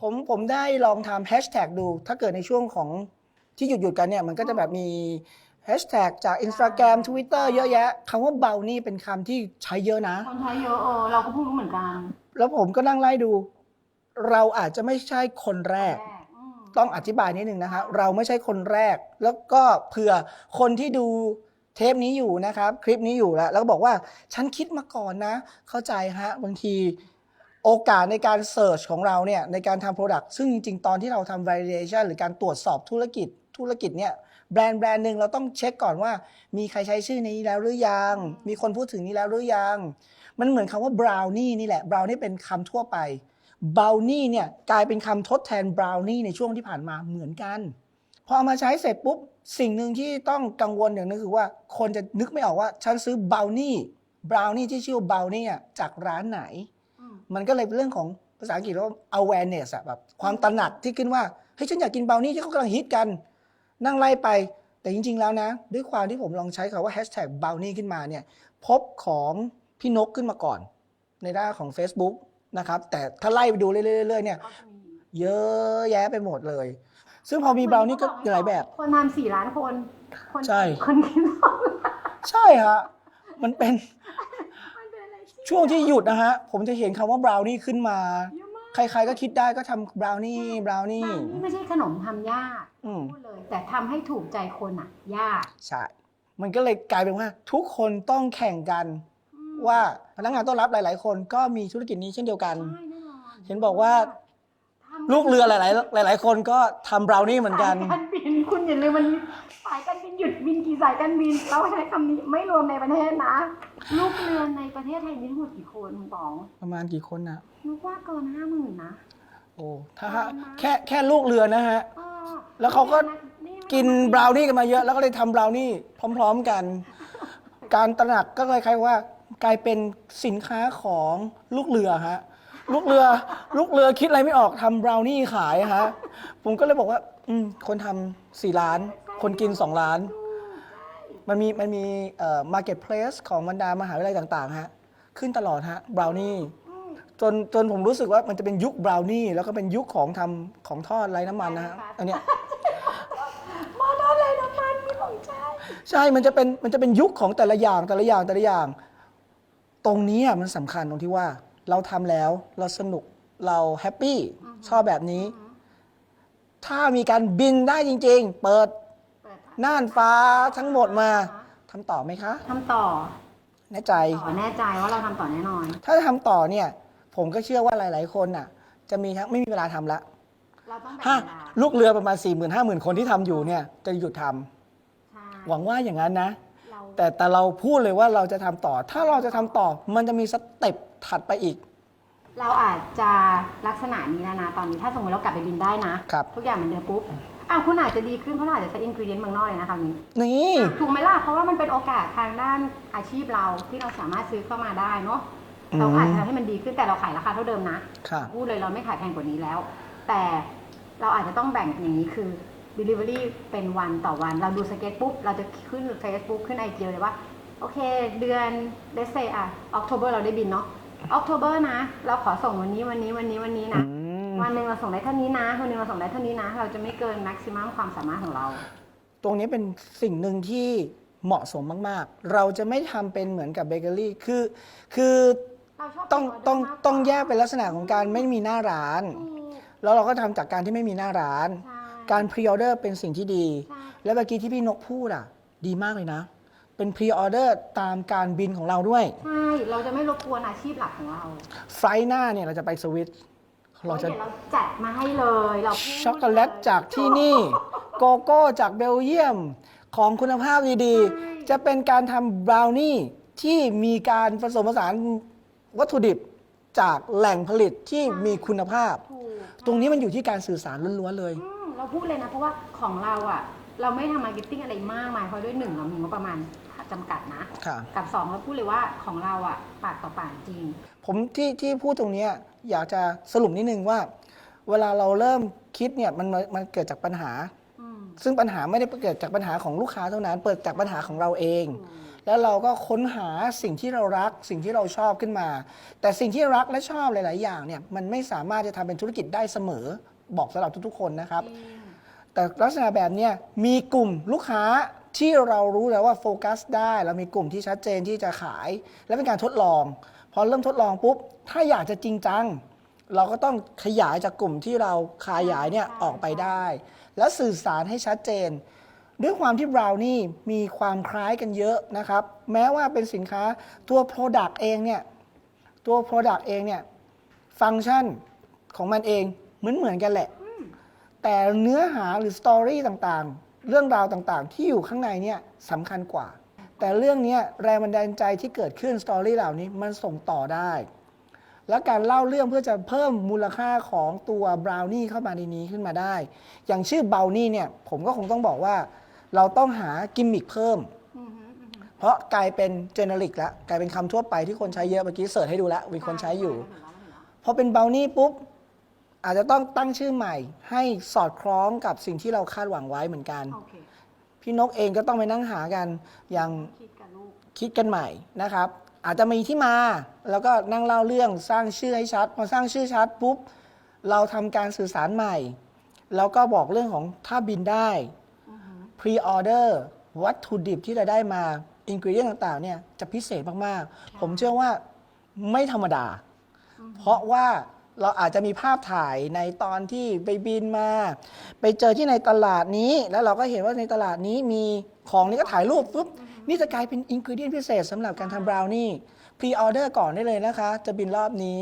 ผมผมได้ลองทำแฮชแท็กดู ถ้าเกิดในช่วงของที่หยุดหยุดๆกันเนี่ย มันก็จะแบบมีแฮชแท็กจาก Instagram Twitter เยอะแยะคำว่าเบานี่เป็นคำที่ใช้เยอะนะ คนใช้เยอะเออเราก็เพิ่งรู้เหมือนกันแล้วผมก็นั่งไล่ดู เราอาจจะไม่ใช่คนแรกแรกอืมต้องอธิบายนิดนึงนะคะเราไม่ใช่คนแรก แล้วก็เผื่อคนที่ดูเทปนี้อยู่นะครับ คลิปนี้อยู่แล้ว แล้วก็บอกว่า ฉันคิดมาก่อนนะ เข้าใจฮะ บางที โอกาสในการเสิร์ชของเราเนี่ยในการทำ Product ซึ่งจริงๆ ตอนที่เราทำ validation หรือการตรวจสอบธุรกิจธุรกิจเนี่ยแบรนด์แบรนด์หนึ่งเราต้องเช็คก่อนว่า มีใครใช้ชื่อนี้แล้วหรือยัง มีคนพูดถึงนี้แล้วหรือยัง มันเหมือนคำว่า brownie นี่แหละ brownie เป็นคำทั่วไป brownie เนี่ยกลายเป็นคำทดแทน brownie ในช่วงที่ผ่านมาเหมือนกัน พอเอามาใช้เสร็จปุ๊บ สิ่งหนึ่งที่ต้องกังวลอย่างหนึงคือว่า คนจะนึกไม่ออกว่าฉันซื้อบราวนี่บราวนี่ที่ชื่อว่าบราวนี่จากร้านไหน มมันก็เลยเป็นเรื่องของภาษาอังกฤษเรียกว่า awareness อะแบบความตระหนักที่ขึ้นว่าเฮ้ยฉันอยากกินบราวนี่ที่เขากำลังฮิตกัน นั่งไล่ไปแต่จริง ๆ แล้วนะ ด้วยความที่ผมลองใช้คำว่า hashtag บราวนี่ขึ้นมาเนี่ยพบของพี่นกขึ้นมาก่อน ในด้านของ Facebook นะครับแต่ถ้าไล่ไปดูเรื่อยๆๆเนี่ยก็จะมีเยอะแยะไปหมดเลย ซึ่งพอมีบราวนี่ก็หลายแบบ คนทำสี่ล้านคน คนใช่คนกินสองล้านใช่ฮะมันเป็นมันเป็นอะไรที่ ช่วงที่หยุดนะฮะ ผมจะเห็นคำว่าบราวนี่ขึ้นมา เยอะมากใครๆก็คิดได้ก็ทำบราวนี่บราวนี่ นี่ไม่ใช่ขนมทำยากอืม พูดเลย แต่ทำให้ถูกใจคนอะ ยากใช่ มันก็เลยกลายเป็นว่า ทุกคนต้องแข่งกันอืมว่าพนักงานต้อนรับหลาย ๆ คนก็มีธุรกิจนี้เช่นเดียวกัน ใช่แน่นอนเห็นบอกว่าทำ ลูกเรือหลาย ๆ หลาย ๆ คนก็ทำบราวนี่เหมือนกัน สายการบินคุณอย่าลืมมันมีสายการบินหยุดบินกี่สายการบินเราใช้คำนี้ไม่รวมในประเทศนะ ลูกเรือในประเทศไทยมีทั้งหมดกี่คนคุณป๋องประมาณกี่คนนะนึกว่าเกินห้าหมื่นนะโอ้ถ้าฮะแค่แค่ลูกเรือนะฮะ เออแล้วเขาก็ นี่มันกินบราวนี่กันมาเยอะ แล้วก็เลยทำบราวนี่พร้อม ๆ กัน การตระหนักก็เลยคล้ายๆว่า กลายเป็นสินค้าของลูกเรือฮะ ลูกเรือ ลูกเรือคิดอะไรไม่ออกทำบราวนี่ขายฮะผมก็เลยบอกว่า อืมคนทำสี่ล้าน คนกินสองล้าน มันมีมันมีเอ่อ marketplace ของบรรดามหาวิทยาลัยต่างๆฮะขึ้นตลอดฮะบราวนี่จนจนผมรู้สึกว่ามันจะเป็นยุคบราวนี่แล้วก็เป็นยุคของทำของทอดไร้น้ำมันนะฮะอันเนี้ย มอทอดเลยน้ำมันมีของใช้ใช่ มันจะเป็น มันจะเป็นยุคของแต่ละอย่างแต่ละอย่างแต่ละอย่าง ตรงนี้อะมันสำคัญตรงที่ว่า เราทำแล้วเราสนุกเราแฮปปี้ชอบแบบนี้ถ้ามีการบินได้จริง ๆ เปิดเปิดน่านฟ้าทั้งหมดมาทำต่อไหมคะทำต่อแน่ใจ ต่อแน่ใจว่าเราทำต่อแน่นอน ถ้าทำต่อเนี่ยผมก็เชื่อว่าหลาย ๆ คนน่ะ จะมีทั้งไม่มีเวลาทำละเราต้องแบ่งห้าเวลาลูกเรือประมาณ4 0 0 0 0 5 0,000 คนที่ทำอยู่เนี่ยจะหยุดทำใช่หวังว่าอย่างนั้นนะ เราแต่แต่เราพูดเลยว่าเราจะทำต่อ ถ้าเราจะทำต่อมันจะมีสเต็ป ถัดไปอีก เราอาจจะลักษณะนี้แล้วนะตอนนี้ถ้าสมมติเรากลับไปบินได้นะ ครับ ทุกอย่างเหมือนเดิมปุ๊บอ้าวคุณอาจจะดีขึ้นเพราะเราอาจจะใช้อินกรีเดียนเมืองนอกเลยนะคำนี้นี่ถูกไหมล่ะเพราะว่ามันเป็นโอกาสทางด้านอาชีพเราที่เราสามารถซื้อเข้ามาได้เนาะอืมเราอาจจะทำให้มันดีขึ้นแต่เราขายราคาเท่าเดิมนะค่ะพูดเลยเราไม่ขายแพงกว่านี้แล้ว แต่เราอาจจะต้องแบ่งอย่างนี้คือ Delivery เป็นวันต่อวัน เราดูสเก็ตปุ๊บ เราจะขึ้น Facebook ขึ้นไอจีเลยว่า โอเค เดือน let's say อะ October เราได้บินเนาะ October นะ เราขอส่งวันนี้วันนี้วันนี้วันนี้นะอืมวันหนึ่งเราส่งได้เท่านี้นะวันหนึ่งเราส่งได้เท่านี้นะ เราจะไม่เกิน maximum ความสามารถของเรา ตรงนี้เป็นสิ่งหนึ่งที่เหมาะสมมาก ๆ เราจะไม่ทำเป็นเหมือนกับเบเกอรี่ คือ คือเราชอบต้องออเดร์ต้องมากกว่าต้องแยกเป็นลักษณะของการไม่มีหน้าร้านถูกแล้วเราก็ทำจากการที่ไม่มีหน้าร้านใช่การพรีออเดอร์เป็นสิ่งที่ดีใช่และเมื่อกี้ที่พี่นกพูดอะ ดีมากเลยนะ เป็นพรีออเดอร์ตามการบินของเราด้วย ใช่ เราจะไม่รบกวนอาชีพหลักของเราไฟล์หน้าเนี่ยเราจะไปสวิตเราจะ ดี๋ยวเราจัดมาให้เลยเราพูดช็อกโกแลตจากที่นี่ โกโก้จากเบลเยียมของคุณภาพดีๆ จะเป็นการทำบราวนี่ที่มีการผสมผสานวัตถุดิบจากแหล่งผลิตที่มีคุณภาพ ถูกตรงนี้มันอยู่ที่การสื่อสารล้วนๆเลย อืมเราพูดเลยนะ เพราะว่าของเราอะ เราไม่ทำมาร์เก็ตติ้งอะไรมากมายเพราะด้วยหนึ่งเรามีงบประมาณ จำกัดนะ ค่ะ กับสองเราพูดเลยว่าของเราอะปากต่อปากจริง ผมที่ที่พูดตรงเนี้ยอยากจะสรุปนิดนึงว่า เวลาเราเริ่มคิดเนี่ยมันมันมันเกิดจากปัญหา อืมซึ่งปัญหาไม่ได้เกิดจากปัญหาของลูกค้าเท่านั้นเปิดจากปัญหาของเราเองถูกแล้วเราก็ค้นหาสิ่งที่เรารัก สิ่งที่เราชอบขึ้นมา แต่สิ่งที่รักและชอบหลาย ๆ อย่างเนี่ยมันไม่สามารถจะทำเป็นธุรกิจได้เสมอ บอกสำหรับทุก ๆ คนนะครับ แต่ลักษณะแบบเนี้ยมีกลุ่มลูกค้า ที่เรารู้แล้วว่าโฟกัสได้ เรามีกลุ่มที่ชัดเจนที่จะขาย และเป็นการทดลอง พอเริ่มทดลองปุ๊บ ถ้าอยากจะจริงจัง เราก็ต้องขยายจากกลุ่มที่เราขยายเนี่ยออกไปได้ แล้วสื่อสารให้ชัดเจน ด้วยความที่บราวนี่มีความคล้ายกันเยอะนะครับ แม้ว่าเป็นสินค้าตัว Product เองเนี่ยตัว Product เองเนี่ยฟังก์ชันของมันเองเหมือนเหมือนกันแหละ แต่เนื้อหาหรือสตอรี่ต่างๆ เรื่องราวต่างๆ ที่อยู่ข้างในเนี่ยสำคัญกว่า แต่เรื่องนี้แรงบันดาลใจที่เกิดขึ้นสตอรี่เหล่านี้มันส่งต่อได้ และการเล่าเรื่องเพื่อจะเพิ่มมูลค่าของตัวบราวนี่เข้ามาในนี้ขึ้นมาได้ อย่างชื่อบราวนี่เนี่ยผมก็คงต้องบอกว่า เราต้องหากิมมิคเพิ่ม เพราะกลายเป็นเจเนริกแล้วกลายเป็นคำทั่วไปที่คนใช้เยอะเมื่อกี้เสิร์ชให้ดูแล้วมีคนใช้อยู่พอเป็นบราวนี่ปุ๊บ อาจจะต้องตั้งชื่อใหม่ ให้สอดคล้องกับสิ่งที่เราคาดหวังไว้เหมือนกัน โอเคพี่นกเองก็ต้องไปนั่งหากันอย่างคิดกับลูกคิดกันใหม่นะครับ อาจจะมีที่มาแล้วก็นั่งเล่าเรื่องสร้างชื่อให้ชัดพอสร้างชื่อชัดปุ๊บเราทำการสื่อสารใหม่ แล้วก็บอกเรื่องของถ้าบินได้ อือฮึพรีออเดอร์วัตถุดิบที่เราได้มาอินก e เดียนต่างๆเนี่ยจะพิเศษมาก ๆ ผมเชื่อว่าไม่ธรรมดาเพราะว่า เราอาจจะมีภาพถ่ายในตอนที่ไปบินมา ไปเจอที่ในตลาดนี้ แล้วเราก็เห็นว่าในตลาดนี้มีของนี่ก็ถ่ายรูปปุ๊บนี่จะกลายเป็นอินก e เดียนพิเศษสำหรับการทำบราวนี่พรีออเดอร์ก่อนได้เลยนะคะ จะบินรอบนี้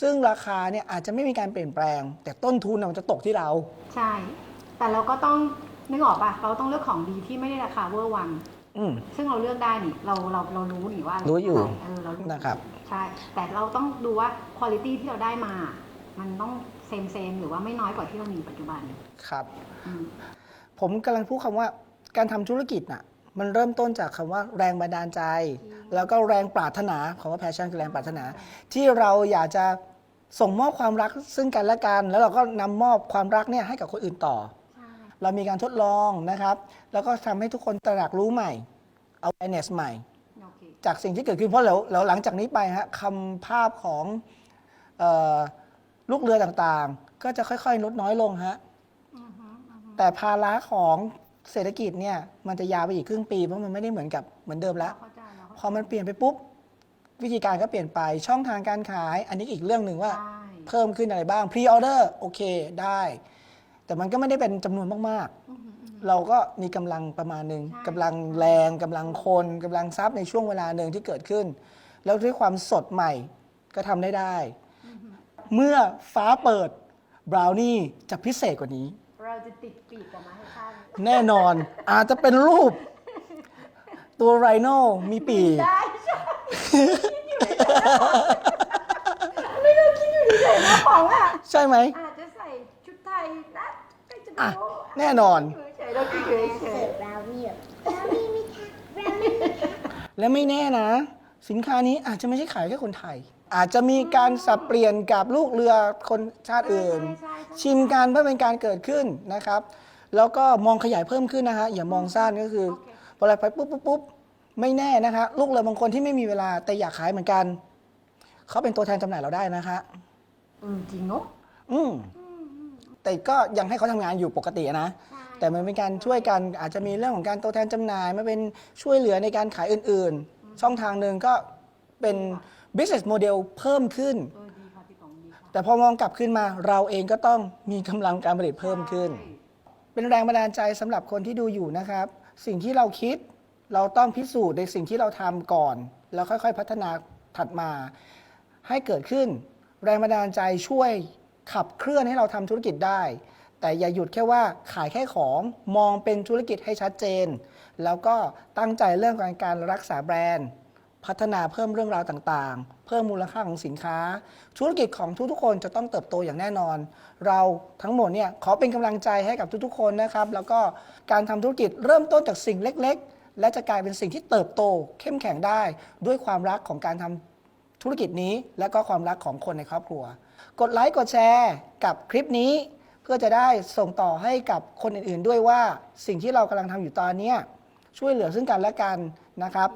ซึ่งราคาเนี่ยอาจจะไม่มีการเปลี่ยนแปลง แต่ต้นทุนน่ะมันจะตกที่เรา ใช่ แต่เราก็ต้องนึกออกป่ะเราต้องเลือกของดีที่ไม่ได้ราคาเวอร์วัง อืม ซึ่งเราเลือกได้นี่เราเราเรารู้นี่ว่ารู้อยู่ เออเรารู้นะครับ ใช่ แต่เราต้องดูว่าคุณภาพที่เราได้มา มันต้องเซมเซมหรือว่าไม่น้อยกว่าที่เรามีปัจจุบันครับ อืม ผมกำลังพูดคำว่าการทำธุรกิจน่ะมันเริ่มต้นจากคำว่าแรงบันดาลใจ แล้วก็แรงปรารถนาคำว่า passion คือแรงปรารถนา ที่เราอยากจะส่งมอบความรักซึ่งกันและกัน แล้วเราก็นำมอบความรักเนี่ยให้กับคนอื่นต่อใช่ เรามีการทดลองนะครับ แล้วก็ทำให้ทุกคนตระหนักรู้ใหม่ awareness ใหม่โอเคจากสิ่งที่เกิดขึ้นเพราะเราเราหลังจากนี้ไปฮะคำภาพของเออลูกเรือต่างๆ ก็จะค่อยๆ ลดน้อยลงฮะอือฮึอือฮึแต่ภาระของเศรษฐกิจเนี่ยมันจะยาวไปอีกครึ่งปีเพราะมันไม่ได้เหมือนกับเหมือนเดิมแล้วเข้าใจเราพอมันเปลี่ยนไปปุ๊บ วิธีการก็เปลี่ยนไปช่องทางการขาย อันนี้อีกเรื่องหนึ่งว่าใช่เพิ่มขึ้นอะไรบ้างพรีออเดอร์โอเคได้ แต่มันก็ไม่ได้เป็นจำนวนมากอือฮึอือฮึๆเราก็มีกำลังประมาณหนึ่งใช่ กำลังแรงกำลังคนกำลังทรัพย์ในช่วงเวลาหนึ่งที่เกิดขึ้น แล้วด้วยความสดใหม่ก็ทำได้ได้ เมื่อฟ้าเปิดบราวนี่จะพิเศษกว่านี้ เราจะติดปีกออกมาให้ข้างแน่นอน อาจจะเป็นรูป ตัวไรโนมีปีกได้ใช่ไม่รู้คิดอยู่เฉยๆนะของอะใช่ไหมอาจจะใส่ชุดไทยนะใครจะ อะรู้แน่นอน เฉยๆเราคิดอยู่เฉเสิยร์ฟบราวนี่แบบบราวนี่ไหมคะบราวนี่ไหมคะและไม่แน่นะ สินค้านี้อาจจะไม่ใช่ขายแค่คนไทย อาจจะมีการสับเปลี่ยนกับลูกเรือคนชาติอื่น ชิมกันเพื่อเป็นการเกิดขึ้นนะครับ แล้วก็มองขยายเพิ่มขึ้นนะฮะอย่ามองสั้นก็คือพอเราไปปุ๊บปุ๊บปุ๊บไม่แน่นะคะลูกเรือบางคนที่ไม่มีเวลาแต่อยากขายเหมือนกันเขาเป็นตัวแทนจำหน่ายเราได้นะคะ ๆอืมจริงเนาะอืม แต่ก็ยังให้เขาทำงานอยู่ปกตินะ แต่มันเป็นการช่วยกันอาจจะมีเรื่องของการตัวแทนจำหน่ายมาเป็นช่วยเหลือในการขายอื่นๆ ช่องทางหนึ่งก็เป็น business model เพิ่มขึ้น เออดีค่ะพี่ต๋องดีค่ะแต่พอมองกลับขึ้นมาเราเองก็ต้องมีกำลังการผลิตเพิ่มขึ้นเป็นแรงบันดาลใจสำหรับคนที่ดูอยู่นะครับ สิ่งที่เราคิดเราต้องพิสูจน์ในสิ่งที่เราทำก่อน แล้วค่อยๆ พัฒนาถัดมา ให้เกิดขึ้น แรงบันดาลใจช่วย ขับเคลื่อนให้เราทำธุรกิจได้ แต่อย่าหยุดแค่ว่าขายแค่ของมองเป็นธุรกิจให้ชัดเจน แล้วก็ตั้งใจเรื่องการการรักษาแบรนด์ พัฒนาเพิ่มเรื่องราวต่างๆ เพิ่มมูลค่าของสินค้า ธุรกิจของทุกๆคนจะต้องเติบโตอย่างแน่นอน เราทั้งหมดเนี่ยขอเป็นกำลังใจให้กับทุกๆคนนะครับ แล้วก็การทำธุรกิจเริ่มต้นจากสิ่งเล็ก ๆ และจะกลายเป็นสิ่งที่เติบโต เข้มแข็งได้ ด้วยความรักของการทำธุรกิจนี้และก็ความรักของคนในครอบครัว กดไลค์กดแชร์กับคลิปนี้ เพื่อจะได้ส่งต่อให้กับคนอื่นๆด้วยว่าสิ่งที่เรากำลังทำอยู่ตอนเนี้ยช่วยเหลือซึ่งกันและกันนะครับ